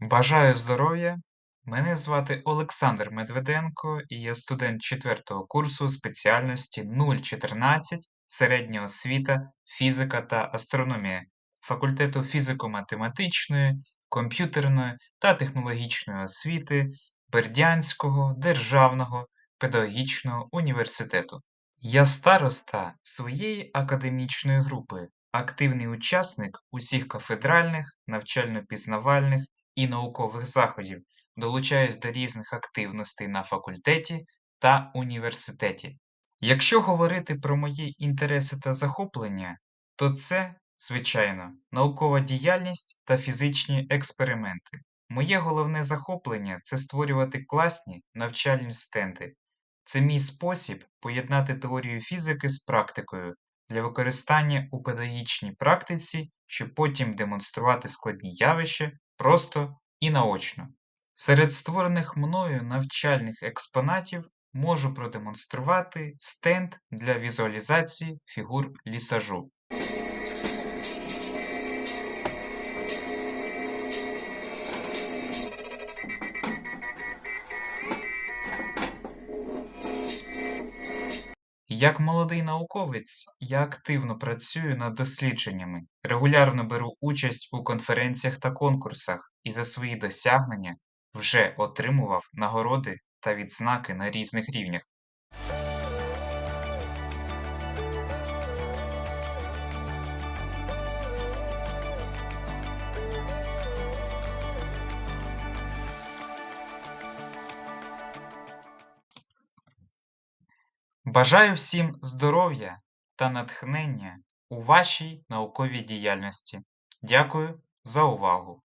Бажаю здоров'я! Мене звати Олександр Медведенко, і я студент 4 курсу спеціальності 014 середня освіта, фізика та астрономія факультету фізико-математичної, комп'ютерної та технологічної освіти Бердянського державного педагогічного університету. Я староста своєї академічної групи, активний учасник усіх кафедральних, навчально-пізнавальних і наукових заходів, долучаюсь до різних активностей на факультеті та університеті. Якщо говорити про мої інтереси та захоплення, то це, звичайно, наукова діяльність та фізичні експерименти. Моє головне захоплення це створювати класні навчальні стенди. Це мій спосіб поєднати теорію фізики з практикою для використання у педагогічній практиці, щоб потім демонструвати складні явища просто і наочно. Серед створених мною навчальних експонатів можу продемонструвати стенд для візуалізації фігур лісажу. Як молодий науковець, я активно працюю над дослідженнями, регулярно беру участь у конференціях та конкурсах і за свої досягнення вже отримував нагороди та відзнаки на різних рівнях. Бажаю всім здоров'я та натхнення у вашій науковій діяльності. Дякую за увагу!